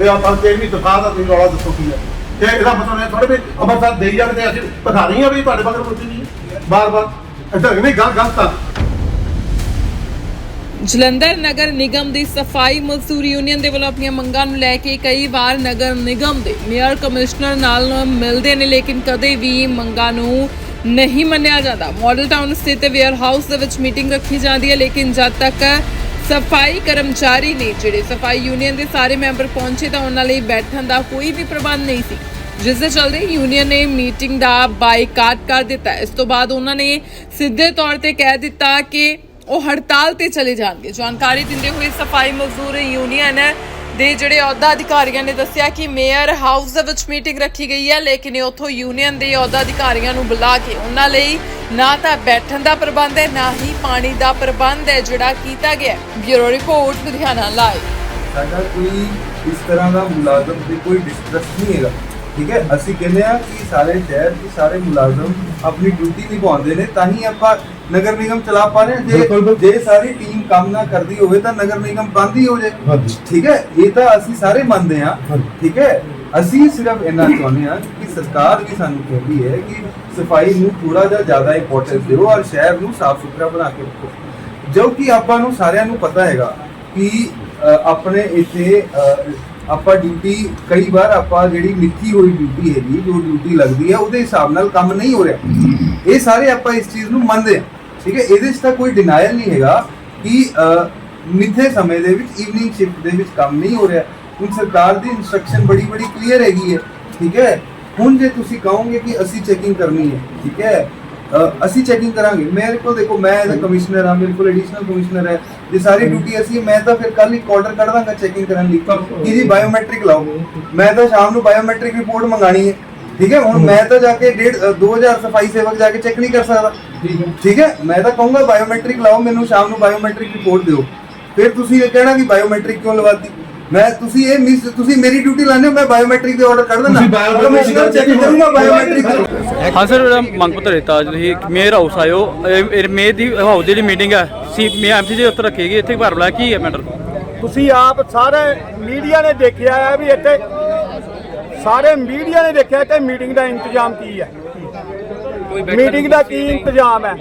ਵੀ ਆਪਾਂ ਤੇ ਵੀ ਦਿਖਾ ਦਾ ਤੁਸੀਂ ਰੌਲਾ ਦੱਸੋ ਕੀ ਹੈ ਤੇ ਇਹਦਾ ਮਤਲਬ ਇਹ ਥੋੜੇ ਵੀ ਅੰਮ੍ਰਿਤਸਰ ਦੇਈ ਜਾਣ ਤੇ ਅਸੀਂ ਪਤਾ ਨਹੀਂ ਆ ਵੀ ਤੁਹਾਡੇ ਮਗਰ ਮੁੱਤੀ ਨਹੀਂ। ਬਾਰ ਬਾਰ। ਇੱਧਰ ਨਹੀਂ, ਗੱਲ ਗਲਤ ਆ ਜਲੰਧਰ ਨਗਰ ਨਿਗਮ ਦੀ ਸਫ਼ਾਈ ਮਜ਼ਦੂਰ ਯੂਨੀਅਨ ਦੇ ਵੱਲੋਂ ਆਪਣੀਆਂ ਮੰਗਾਂ ਨੂੰ ਲੈ ਕੇ ਕਈ ਵਾਰ ਨਗਰ ਨਿਗਮ ਦੇ ਮੇਅਰ ਕਮਿਸ਼ਨਰ ਨਾਲ ਮਿਲਦੇ ਨੇ, ਲੇਕਿਨ ਕਦੇ ਵੀ ਮੰਗਾਂ ਨੂੰ ਨਹੀਂ ਮੰਨਿਆ ਜਾਂਦਾ। ਮਾਡਲ ਟਾਊਨ ਸਥਿਤ ਵੇਅਰ ਹਾਊਸ ਦੇ ਵਿੱਚ ਮੀਟਿੰਗ ਰੱਖੀ ਜਾਂਦੀ ਹੈ, ਲੇਕਿਨ ਜਦ ਤੱਕ ਸਫ਼ਾਈ ਕਰਮਚਾਰੀ ਨੇ ਜਿਹੜੇ ਸਫ਼ਾਈ ਯੂਨੀਅਨ ਦੇ ਸਾਰੇ ਮੈਂਬਰ ਪਹੁੰਚੇ ਤਾਂ ਉਹਨਾਂ ਲਈ ਬੈਠਣ ਦਾ ਕੋਈ ਵੀ ਪ੍ਰਬੰਧ ਨਹੀਂ ਸੀ। ਜਿਸ ਦੇ ਚਲਦੇ ਯੂਨੀਅਨ ਨੇ ਮੀਟਿੰਗ ਦਾ ਬਾਈਕਾਟ ਕਰ ਦਿੱਤਾ। ਇਸ ਤੋਂ ਬਾਅਦ ਉਹਨਾਂ ਨੇ ਸਿੱਧੇ ਤੌਰ ਤੇ ਕਹਿ ਦਿੱਤਾ ਕਿ ਉਹ ਹੜਤਾਲ ਤੇ ਚਲੇ ਜਾਣਗੇ। ਜਾਣਕਾਰੀ ਦਿੰਦੇ ਹੋਏ ਸਫ਼ਾਈ ਮਜ਼ਦੂਰ ਯੂਨੀਅਨ ਦੇ ਜਿਹੜੇ ਅਹੁਦਾ ਅਧਿਕਾਰੀਆਂ ਨੇ ਦੱਸਿਆ ਕਿ ਮੇਅਰ ਹਾਊਸ ਦੇ ਵਿੱਚ ਮੀਟਿੰਗ ਰੱਖੀ ਗਈ ਹੈ, ਲੇਕਿਨ ਉੱਥੋਂ ਯੂਨੀਅਨ ਦੇ ਅਹੁਦਾ ਅਧਿਕਾਰੀਆਂ ਨੂੰ ਬੁਲਾ ਕੇ ਉਹਨਾਂ ਲਈ ਨਾ ਤਾਂ ਬੈਠਣ ਦਾ ਪ੍ਰਬੰਧ ਹੈ, ਨਾ ਹੀ ਪਾਣੀ ਦਾ ਪ੍ਰਬੰਧ ਹੈ ਜਿਹੜਾ ਕੀਤਾ ਗਿਆ ਬਿਊਰੋ ਰਿਪੋਰਟ, ਲੁਧਿਆਣਾ ਲਾਈਵ। ਸਾਡਾ ਕੋਈ ਇਸ ਤਰ੍ਹਾਂ ਦਾ ਮੁਲਾਜ਼ਮ ਤੇ ਕੋਈ ਡਿਸਟਰਸ ਨਹੀਂ ਹੈਗਾ। ਠੀਕ ਹੈ? ਅਸੀਂ ਕਹਿੰਦੇ ਆ ਕਿ ਸਾਰੇ ਸ਼ਹਿਰ ਦੇ ਸਾਰੇ ਮੁਲਾਜ਼ਮ ਆਪਣੀ ਡਿਊਟੀ ਨਿਭਾਉਂਦੇ ਨੇ ਤਾਂ ਹੀ ਆਪਾਂ ਨਗਰ ਨਿਗਮ ਚਲਾ ਪਾ ਰਹੇ ਜੇ। ਜੇ ਸਾਰੀ ਟੀਮ ਕੰਮ ਨਾ ਕਰਦੀ ਹੋਵੇ ਤਾਂ ਨਗਰ ਨਿਗਮ ਬੰਦ ਹੀ ਹੋ ਹਾਂਜੀ। ਠੀਕ ਹੈ? ਇਹ ਤਾਂ ਅਸੀਂ ਸਾਰੇ ਮੰਨਦੇ ਹਾਂਜੀ। ਠੀਕ ਹੈ? ਅਸੀਂ ਸਿਰਫ ਇੰਨਾ ਚਾਹੁੰਦੇ ਹਾਂ ਕਿ ਸਰਕਾਰ ਵੀ ਸਾਨੂੰ ਕਹਿੰਦੀ ਹੈ ਕਿ ਸਫ਼ਾਈ ਨੂੰ ਥੋੜਾ ਜਿਹਾ ਜ਼ਿਆਦਾ ਇੰਪੋਰਟੈਂਸ ਦਿਓ ਔਰ ਸ਼ਹਿਰ ਨੂੰ ਸਾਫ਼ ਸੁਥਰਾ ਬਣਾ ਕੇ ਰੱਖੋ। ਜੋ ਕਿ ਆਪਾਂ ਨੂੰ ਸਾਰਿਆਂ ਨੂੰ ਪਤਾ ਹੈਗਾ ਕਿ ਆਪਣੇ ਇੱਥੇ ਆਪਾਂ ਡਿਊਟੀ ਕਈ ਵਾਰ ਆਪਾਂ ਜਿਹੜੀ ਮਿੱਥੀ ਹੋਈ ਡਿਊਟੀ ਹੈਗੀ, ਜੋ ਡਿਊਟੀ ਲੱਗਦੀ ਹੈ ਉਹਦੇ ਹਿਸਾਬ ਨਾਲ ਕੰਮ ਨਹੀਂ ਹੋ ਰਿਹਾ। ਇਹ ਸਾਰੇ ਆਪਾਂ ਇਸ ਚੀਜ਼ ਨੂੰ ਮੰਨਦੇ ਹਾਂ ਠੀਕ ਹੈ? ਇਹਦੇ 'ਚ ਤਾਂ ਕੋਈ ਡਿਨਾਇਲ ਨਹੀਂ ਹੈਗਾ ਕਿ ਮਿੱਥੇ ਸਮੇਂ ਦੇ ਵਿੱਚ ਈਵਨਿੰਗ ਸ਼ਿਫਟ ਦੇ ਵਿੱਚ ਕੰਮ ਨਹੀਂ ਹੋ ਰਿਹਾ। ਹੁਣ ਸਰਕਾਰ ਦੀ ਇਨਸਟਰਕਸ਼ਨ ਬੜੀ ਬੜੀ ਕਲੀਅਰ ਹੈਗੀ ਹੈ, ਠੀਕ ਹੈ? ਹੁਣ ਜੇ ਤੁਸੀਂ ਕਹੋਗੇ ਕਿ ਅਸੀਂ ਚੈਕਿੰਗ ਕਰਨੀ ਹੈ, ਠੀਕ ਹੈ? ਅ, ਅਸੀਂ ਚੈਕਿੰਗ ਕਰਾਂਗੇ। ਮੇਰੇ ਕੋਲ ਦੇਖੋ ਮੈਂ ਐਜ਼ ਕਮਿਸ਼ਨਰ ਹਾਂ ਮੇਰੇ ਕੋਲ ਐਡੀਸ਼ਨਲ ਕਮਿਸ਼ਨਰ ਹੈ। ਜੇ ਸਾਰੀ ਡਿਊਟੀ ਅਸੀਂ ਮੈਂ ਤਾਂ ਫਿਰ ਕੱਲ ਇੱਕ ਆਰਡਰ ਕੱਢ ਦਾਂਗਾ ਚੈਕਿੰਗ ਕਰਨ ਲਈ ਕਿ ਜੀ ਬਾਇਓਮੈਟ੍ਰਿਕ ਲਾਓ। ਮੈਂ ਤਾਂ ਸ਼ਾਮ ਨੂੰ ਬਾਇਓਮੈਟ੍ਰਿਕ ਰਿਪੋਰਟ ਮੰਗਾਣੀ ਹੈ। ਠੀਕ ਹੈ? ਹੁਣ ਮੈਂ ਤਾਂ ਜਾ ਕੇ ਡੇਢ ਅ, 2000 ਸਫ਼ਾਈ ਸੇਵਕ ਜਾ ਕੇ ਚੈੱਕ ਨਹੀਂ ਕਰ ਸਕਦਾ। ਠੀਕ ਹੈ। ਮੈਂ ਤਾਂ ਕਹੂੰਗਾ ਬਾਇਓਮੈਟ੍ਰਿਕ ਲਾਓ ਮੈਨੂੰ ਸ਼ਾਮ ਨੂੰ ਬਾਇਓਮੈਟ੍ਰਿਕ ਰਿਪੋਰਟ ਦਿਓ। ਫਿਰ ਤੁਸੀਂ ਇਹ ਕਹਿਣਾ ਕਿ ਬਾਇਓਮੈਟ੍ਰਿਕ ਕਿਉਂ ਲਵਾਤੀ? ਮੈਂ ਤੁਸੀਂ ਇਹ ਮਿਸ ਤੁਸੀਂ ਮੇਰੀ ਡਿਊਟੀ ਲਾਣੇ ਮੈਂ ਬਾਇਓਮੈਟ੍ਰਿਕ ਦੇ ਆਰਡਰ ਕੱਢ ਦਿੰਦਾ। ਤੁਸੀਂ biometric ਕਮਿਸ਼ਨਰ ਚੈੱਕ ਕਰੂੰਗਾ ਬਾਇਓਮੈਟ੍ਰਿਕ ਹਾਂ ਸਰ ਮੇਰਾ ਮੰਗ ਪੱਤਰ ਦਿੱਤਾ ਅੱਜ ਤੁਸੀਂ ਮੇਅਰ ਹਾਊਸ ਆਇਓ। ਇਹ- ਇਹ ਮੇਅਰ ਦੀ ਹਾਊਸ ਦੀ ਜਿਹੜੀ ਮੀਟਿੰਗ ਹੈ ਸੀ ਮੈਂ ਐਮਸੀ ਦੇ ਉੱਤੇ ਰੱਖੀ ਗਈ ਇੱਥੇ ਭਰ ਬੁਲਾਇਆ ਕੀ ਹੈ ਮੈਟਰ ਤੁਸੀਂ ਆਪ ਸਾਰੇ ਮੀਡੀਆ ਨੇ ਦੇਖਿਆ ਹੈ ਵੀ ਇੱਥੇ ਸਾਰੇ ਮੀਡੀਆ ਨੇ ਦੇਖਿਆ ਤੇ ਮੀਟਿੰਗ ਦਾ ਇੰਤਜ਼ਾਮ ਕੀ ਹੈ। ਮੀਟਿੰਗ ਦਾ ਕੀ ਇੰਤਜ਼ਾਮ ਹੈ?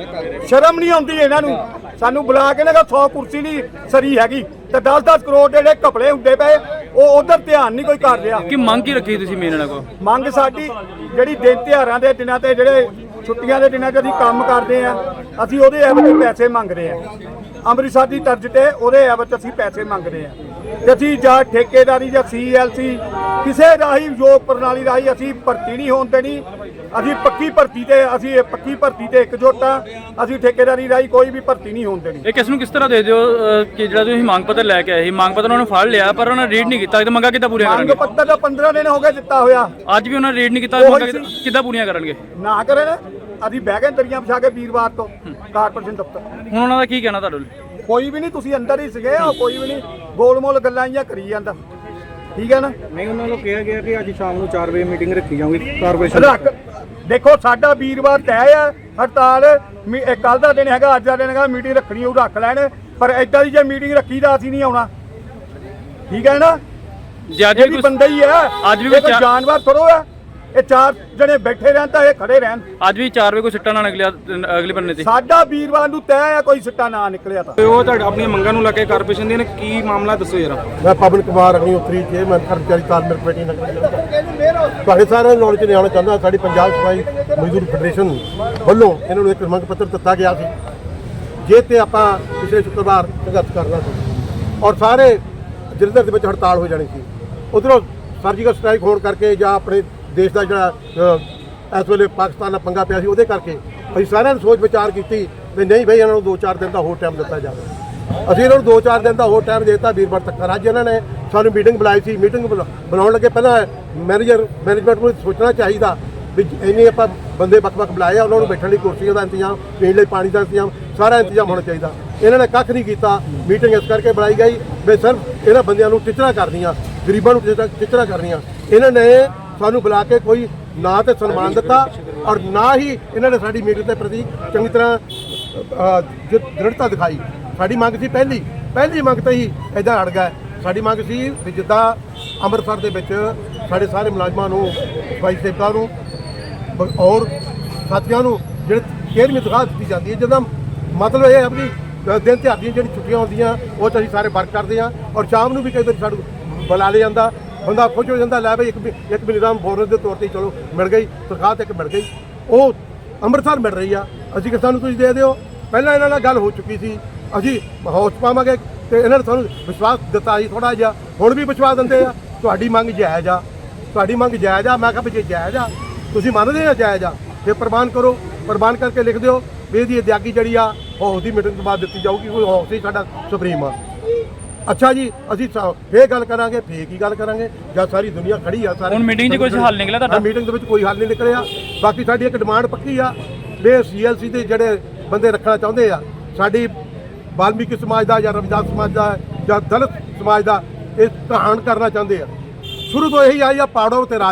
ਸ਼ਰਮ ਨਹੀਂ ਆਉਂਦੀ ਇਹਨਾਂ ਨੂੰ। ਸਾਨੂੰ ਬੁਲਾ ਕੇ ਨਾ 100 ਕੁਰਸੀ ਨਹੀਂ ਸਰੀ ਹੈਗੀ। ਤੇ 10-10 ਕਰੋੜ ਦੇ ਜਿਹੜੇ ਕਪੜੇ ਹੁੰਦੇ ਪਏ ਉਹ ਉਧਰ ਧਿਆਨ ਨਹੀਂ ਕੋਈ ਕਰ ਰਿਹਾ। ਕਿ ਮੰਗ ਕੀ ਰੱਖੀ ਤੁਸੀਂ ਮੇਨ ਨਾਲ ਕੋ ਮੰਗ ਸਾਡੀ ਜਿਹੜੀ ਦਿਨ ਤਿਉਹਾਰਾਂ ਦੇ ਦਿਨਾਂ ਤੇ ਜਿਹੜੇ ਛੁੱਟੀਆਂ ਦੇ ਦਿਨਾਂ 'ਚ ਅਸੀਂ ਕੰਮ ਕਰਦੇ ਆ ਅਸੀਂ ਉਹਦੇ ਐਵਜ ਪੈਸੇ ਮੰਗਦੇ ਆ ਅੰਮ੍ਰਿਤਸਰ ਦੀ ਤਰਜ਼ ਤੇ ਉਹਦੇ ਐਵਜ ਅਸੀਂ ਪੈਸੇ ਮੰਗਦੇ ਆ ਤੇ ਅਸੀਂ ਜਾਂ ਠੇਕੇਦਾਰੀ ਜਾਂ ਸੀਐਲਸੀ ਕਿਸੇ ਰਾਹੀਂ ਯੋਗ ਪ੍ਰਣਾਲੀ ਰਾਹੀਂ ਅਸੀਂ ਭਰਤੀ ਨਹੀਂ ਹੋਣ ਦੇਣੀ ਅਸੀਂ ਪੱਕੀ ਭਰਤੀ ਤੇ ਅਸੀਂ ਇਹ ਪੱਕੀ ਭਰਤੀ ਤੇ ਇਕਜੁੱਟ ਆ ਅਸੀਂ ਠੇਕੇਦਾਰੀ ਰਾਹੀਂ ਕੋਈ ਵੀ ਭਰਤੀ ਨਹੀਂ ਹੋਣ ਦੇਣੀ। ਇਹ ਕਿਸ ਨੂੰ ਕਿਸ ਤਰ੍ਹਾਂ ਦੇ ਦਿਓ ਅਹ, ਕਿ ਜਿਹੜਾ ਤੁਸੀਂ ਮੰਗ ਪੱਤਰ ਲੈ ਕੇ ਆਏ ਸੀ? ਮੰਗ ਪੱਤਰ ਉਹਨਾਂ ਨੇ ਫੜ ਲਿਆ ਪਰ ਉਹਨਾਂ ਨੇ ਰੀਡ ਨਹੀਂ ਕੀਤਾ। ਇਹ ਮੰਗਾ ਕਿੱਦਾਂ ਪੂਰੀਆਂ ਮੰਗ ਕਰਨਗੇ? ਪੱਤਰ ਦਾ 15 ਦਿਨ ਹੋ ਗਏ ਦਿੱਤਾ ਹੋਇਆ। ਅੱਜ ਵੀ ਉਹਨਾਂ ਨੇ ਰੀਡ ਨਹੀਂ ਕੀਤਾ ਉਹੀ ਮੰਗਾ। ਕਿੱਦਾਂ ਪੂਰੀਆਂ ਕਰਨਗੇ? ਨਾ ਕਰਨ ਅਸੀਂ ਬਹਿ ਗਏ ਦਰੀਆਂ ਵਿਛਾ ਕੇ ਵੀਰਵਾਰ ਤੋਂ ਕਾਰਪੋਰੇਸ਼ਨ ਦਫ਼ਤਰ। ਹੁਣ ਉਹਨਾਂ ਦਾ ਕੀ ਕਹਿਣਾ ਤੁਹਾਡੇ ਲਈ ਕੋਈ ਵੀ ਨਹੀਂ ਤੁਸੀਂ ਅੰਦਰ ਹੀ ਸੀਗੇ ਉਹ ਕੋਈ ਵੀ ਨਹੀਂ। ਗੋਲਮੋਲ ਗੱਲਾਂ ਹੀ ਕਰੀ ਜਾਂਦਾ। ਠੀਕ ਹੈ ਨਾ? ਨਹੀਂ ਉਹਨਾਂ ਨੂੰ ਕਿਹਾ ਗਿਆ ਕਿ ਅੱਜ ਸ਼ਾਮ ਨੂੰ 4 ਵਜੇ ਮੀਟਿੰਗ ਰੱਖੀ ਜਾਊਗੀ ਕਾਰਪੋਰੇਸ਼ਨ ਰੱਖ ਦੇਖੋ ਸਾਡਾ ਵੀਰਵਾਰ ਤੈਅ ਆ ਹੜਤਾਲ ਕੱਲ ਦਾ ਦਿਨ ਹੈਗਾ ਅੱਜ ਦਾ ਦਿਨ ਹੈਗਾ ਮੀਟਿੰਗ ਰੱਖਣੀ ਉਹ ਰੱਖ ਲੈਣ ਪਰ ਏਦਾਂ ਦੀ ਜੇ ਮੀਟਿੰਗ ਰੱਖੀ ਤਾਂ ਅਸੀਂ ਨਹੀਂ ਆਉਣਾ। ਠੀਕ ਹੈ ਨਾ? ਜੇ ਅੱਜ ਵੀ ਬੰਦਾ ਹੀ ਹੈ। ਅੱਜ ਵੀ ਜਾਨਵਰ ਥੋੜੋ ਹੈ ਇਹ ਚਾਰ ਜਣੇ ਬੈਠੇ ਰਹਿਣ ਤਾਂ ਇਹ ਖੜੇ ਰਹਿਣ। ਅੱਜ ਵੀ 4 ਵਜੇ ਕੋਈ ਸਿੱਟਾ ਨਾ ਨਿਕਲਿਆ ਅਗਲੇ ਬੰਨੇ ਤੇ। ਸਾਡਾ ਵੀਰਵਾਰ ਨੂੰ ਤੈਅ ਆ ਕੋਈ ਸਿੱਟਾ ਨਾ ਨਿਕਲਿਆ ਤਾਂ। ਉਹ ਤੁਹਾਡੇ ਆਪਣੀਆਂ ਮੰਗਾਂ ਨੂੰ ਲੈ ਕੇ ਕਾਰਪੋਰੇਸ਼ਨ ਦੀਆਂ ਨੇ ਕੀ ਮਾਮਲਾ ਦੱਸੋ ਜਰਾ। ਮੈਂ ਪਵਨ ਕੁਮਾਰ ਅਗਨੀ ਉਤਰੀ ਜੇ ਮੈਂ ਕਰਮਚਾਰੀ ਤਾਲਮੇਲ ਕਮੇਟੀ ਨਗਰ ਤੁਹਾਡੇ ਸਾਰਿਆਂ ਨੂੰ ਨੌਲੇਜ ਲਿਆਉਣਾ ਚਾਹੁੰਦਾ ਸਾਡੀ ਪੰਜਾਬ ਸਫ਼ਾਈ ਮਜ਼ਦੂਰ ਫੈਡਰੇਸ਼ਨ ਵੱਲੋਂ ਇਹਨਾਂ ਨੂੰ ਇੱਕ ਮੰਗ ਪੱਤਰ ਦਿੱਤਾ ਗਿਆ ਸੀ। ਜੇ ਤੇ ਆਪਾਂ ਪਿਛਲੇ ਸ਼ੁੱਕਰਵਾਰ ਸੰਘਰਸ਼ ਕਰਨਾ ਸੀ ਔਰ ਸਾਰੇ ਜਲੰਧਰ ਦੇ ਵਿੱਚ ਹੜਤਾਲ ਹੋ ਜਾਣੀ ਸੀ ਉਧਰੋਂ ਸਰਜੀਕਲ ਸਟ੍ਰਾਈਕ ਹੋਣ ਕਰਕੇ ਜਾਂ ਆਪਣੇ ਦੇਸ਼ ਦਾ ਜਿਹੜਾ ਇਸ ਵੇਲੇ ਪਾਕਿਸਤਾਨ ਨਾਲ ਪੰਗਾ ਪਿਆ ਸੀ, ਉਹਦੇ ਕਰਕੇ ਅਸੀਂ ਸਾਰਿਆਂ ਨੇ ਸੋਚ ਵਿਚਾਰ ਕੀਤੀ ਵੀ ਨਹੀਂ ਭਾਈ ਇਹਨਾਂ ਨੂੰ 2-4 ਦਿਨ ਦਾ ਹੋਰ ਟਾਈਮ ਦਿੱਤਾ ਜਾਵੇ। ਅਸੀਂ ਇਹਨਾਂ ਨੂੰ 2-4 ਦਿਨ ਦਾ ਹੋਰ ਟਾਈਮ ਦੇ ਦਿੱਤਾ, ਵੀਰਵਾਰ ਤੱਕ। ਅੱਜ ਇਹਨਾਂ ਨੇ ਸਾਨੂੰ ਮੀਟਿੰਗ ਬੁਲਾਈ ਸੀ ਮੀਟਿੰਗ ਬਣਾਉਣ ਲੱਗੇ। ਪਹਿਲਾਂ ਮੈਨੇਜਰ ਮੈਨੇਜਮੈਂਟ ਨੂੰ ਸੋਚਣਾ ਚਾਹੀਦਾ ਵੀ ਇੰਨੇ ਆਪਾਂ ਬੰਦੇ ਵੱਖ-ਵੱਖ ਬੁਲਾਏ ਆ, ਉਹਨਾਂ ਨੂੰ ਬੈਠਣ ਲਈ ਕੁਰਸੀਆਂ ਦਾ ਇੰਤਜ਼ਾਮ, ਪੀਣ ਲਈ ਪਾਣੀ ਦਾ ਇੰਤਜ਼ਾਮ, ਸਾਰਾ ਇੰਤਜ਼ਾਮ ਹੋਣਾ ਚਾਹੀਦਾ। ਇਹਨਾਂ ਨੇ ਕੱਖ ਨਹੀਂ ਕੀਤਾ ਮੀਟਿੰਗ ਇਸ ਕਰਕੇ ਬੁਲਾਈ ਗਈ ਵੀ ਸਿਰਫ ਇਹਨਾਂ ਬੰਦਿਆਂ ਨੂੰ ਟਿਚਰਾ ਕਰਨੀਆਂ, ਗਰੀਬਾਂ ਨੂੰ ਟਿਚਰਾ- ਟਿਚਰਾ ਕਰਨੀਆਂ। ਇਹਨਾਂ ਨੇ ਸਾਨੂੰ ਬੁਲਾ ਕੇ ਕੋਈ ਨਾ ਤੇ ਸਨਮਾਨ ਦਿੱਤਾ ਔਰ ਨਾ ਹੀ ਇਹਨਾਂ ਨੇ ਸਾਡੀ ਮੀਟਿੰਗ ਦੇ ਪ੍ਰਤੀ ਚੰਗੀ ਤਰ੍ਹਾਂ ਅ, ਦ੍ਰਿੜਤਾ ਦਿਖਾਈ। ਸਾਡੀ ਮੰਗ ਸੀ ਪਹਿਲੀ ਪਹਿਲੀ ਮੰਗ ਤੇ ਹੀ ਇਦਾਂ ਅੜ ਗਏ ਸਾਡੀ ਮੰਗ ਸੀ ਵੀ ਜਿੱਦਾਂ ਅੰਮ੍ਰਿਤਸਰ ਦੇ ਵਿੱਚ ਸਾਡੇ ਸਾਰੇ ਮੁਲਾਜ਼ਮਾਂ ਨੂੰ ਸਫ਼ਾਈ ਸੇਵਕਾਂ ਨੂੰ ਔਰ ਸਾਥੀਆਂ ਨੂੰ ਜਿਹੜੇ ਕੇਅਰ ਤਨਖਾਹ ਦਿੱਤੀ ਜਾਂਦੀ ਹੈ ਜਿਹਦਾ ਮਤਲਬ ਇਹ ਹੈ ਵੀ ਦਿਨ ਤਿਉਹਾਰ ਦੀਆਂ ਜਿਹੜੀ ਛੁੱਟੀਆਂ ਹੁੰਦੀਆਂ ਉਹ 'ਚ ਅਸੀਂ ਸਾਰੇ ਵਰਕ ਕਰਦੇ ਹਾਂ ਔਰ ਸ਼ਾਮ ਨੂੰ ਵੀ ਕਈ ਵਾਰੀ ਸਾਨੂੰ ਬੁਲਾ ਲਿਆ ਜਾਂਦਾ। ਬੰਦਾ ਖੁਸ਼ ਹੋ ਜਾਂਦਾ, ਲੈ ਬਈ ਇੱਕ ਵੀ- ਇੱਕ ਵੀ ਨਿਜ਼ਾਮ ਦੇ ਤੌਰ ਤੇ ਚਲੋ, ਮਿਲ ਗਈ, ਤਨਖਾਹ ਤੇ ਇੱਕ ਮਿਲ ਗਈ। ਉਹ ਅੰਮ੍ਰਿਤਸਰ ਮਿਲ ਰਹੀ ਆ। ਅਸੀਂ ਕਿ ਸਾਨੂੰ ਤੁਸੀਂ ਦੇ ਦਿਓ। ਪਹਿਲਾਂ ਇਹਨਾਂ ਨਾਲ ਗੱਲ ਹੋ ਚੁੱਕੀ ਸੀ। ਅਸੀਂ ਹੌਸ ਪਾਵਾਂਗੇ ਤੇ ਇਹਨਾਂ ਨੇ ਸਾਨੂੰ ਵਿਸ਼ਵਾਸ ਦਿੱਤਾ ਸੀ ਥੋੜਾ ਜਿਹਾ। ਹੁਣ ਵੀ ਵਿਸ਼ਵਾਸ ਦਿੰਦੇ ਆ, ਤੁਹਾਡੀ ਮੰਗ ਜਾਇਜ਼ ਆ। ਤੁਹਾਡੀ ਮੰਗ ਜਾਇਜ਼ ਆ। ਮੈਂ ਕਿਹਾ ਵੀ ਜੇ ਜਾਇਜ਼ ਆ, ਤੁਸੀਂ ਮੰਨਦੇ ਆ ਜਾਇਜ਼ ਆ? ਤੇ ਪ੍ਰਮਾਣ ਕਰੋ, ਪ੍ਰਮਾਣ ਕਰਕੇ ਲਿਖ ਦਿਓ ਵੀ ਇਹਦੀ ਅਦਾਇਗੀ ਜਿਹੜੀ ਆ, ਹੌਸ ਦੀ ਮੀਟਿੰਗ ਤੋਂ ਬਾਅਦ ਦਿੱਤੀ ਜਾਊਗੀ, ਕੋਈ ਹੌਸ ਹੀ ਸਾਡਾ ਸੁਪਰੀਮ ਆ। ਅੱਛਾ ਜੀ ਅਸੀਂ ਸ- ਫੇਰ ਗੱਲ ਕਰਾਂਗੇ ਫੇਰ ਕੀ ਗੱਲ ਕਰਾਂਗੇ? ਜਦ ਸਾਰੀ ਦੁਨੀਆ ਖੜੀ ਆ ਸਾਰੇ ਹੁਣ meeting 'ਚ ਕੁਛ ਹੱਲ ਨਿਕਲਿਆ ਤੁਹਾਡਾ? meeting ਦੇ ਵਿੱਚ ਕੋਈ ਹੱਲ ਨਹੀਂ ਨਿਕਲਿਆ। ਬਾਕੀ ਸਾਡੀ ਇੱਕ ਡਿਮਾਂਡ ਪੱਕੀ ਆ ਵੀ ਸੀਐਲਸੀ ਦੇ ਜਿਹੜੇ ਬੰਦੇ ਰੱਖਣਾ ਚਾਹੁੰਦੇ ਆ ਸਾਡੀ ਵਾਲਮੀਕੀ ਸਮਾਜ ਦਾ ਜਾਂ ਰਵਿਦਾਸ ਸਮਾਜ ਦਾ ਜਾਂ ਦਲਿਤ ਸਮਾਜ ਦਾ ਇਹ ਕਹਾਣ ਕਰਨਾ ਚਾਹੁੰਦੇ ਆ। ਸ਼ੁਰੂ ਤੋਂ ਇਹੀ ਆਈ ਆ ਪਾੜੋ ਤੇ ਰਾਜ।